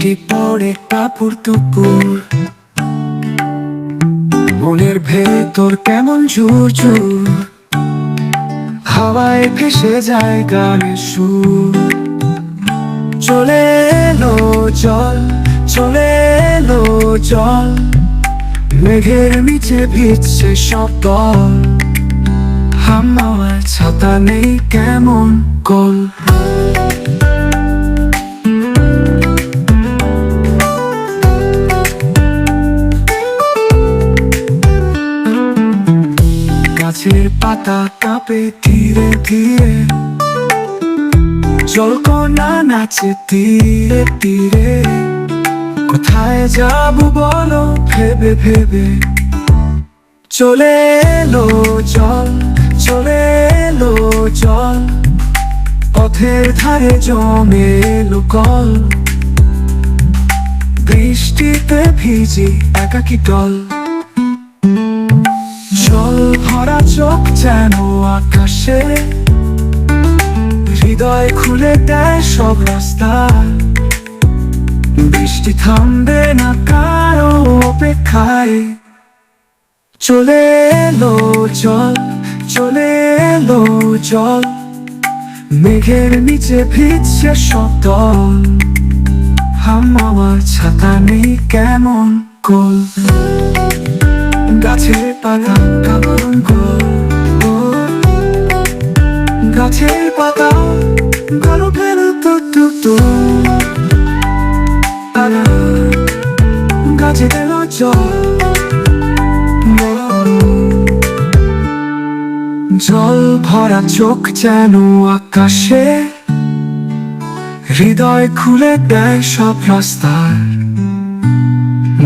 দুপুর দুপুর মনের ভেতর কেমন জোর জোর হাওয়ায় ভেসে যায় গানের সুর। চলে এলো জল, চলে এলো জল। মেঘের নিচে ভিজছে সব দল। হামার ছাতা নেই কেমন কল? পাতা কাঁপে ধীরে ধীরে। জলকণা নাচে তীরে তীরে কোথায় যাব বলো, ভেবে ভেবে। চলে এলো জল, চলে এলো জল। পথের ধারে জমে এলো বৃষ্টিতে ভিজি একাকি টল ভরা চোখ যেন আকাশে। হৃদয় খুলে দেয় সব রাস্তা। বৃষ্টি থামবে না কারও অপেক্ষায়। চলে এলো জল, চলে এলো জল। মেঘের নিচে ভিজছে হাম আমার ছাতা নেই কেমন কল গাছের পাতা। গাছের পাতা গাছে জল। জল ভরা চোখ যেন আকাশে, হৃদয় খুলে দেয় সব রাস্তার।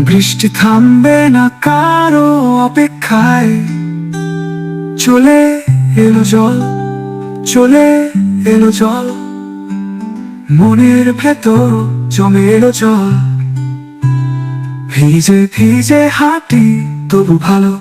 বৃষ্টি থামবে না কারও অপেক্ষায়। চলে এলো জল, চলে এলো জল। মনের ভেতর জমে এলো জল। ভিজে ভিজে হাঁটি তবু ভালো।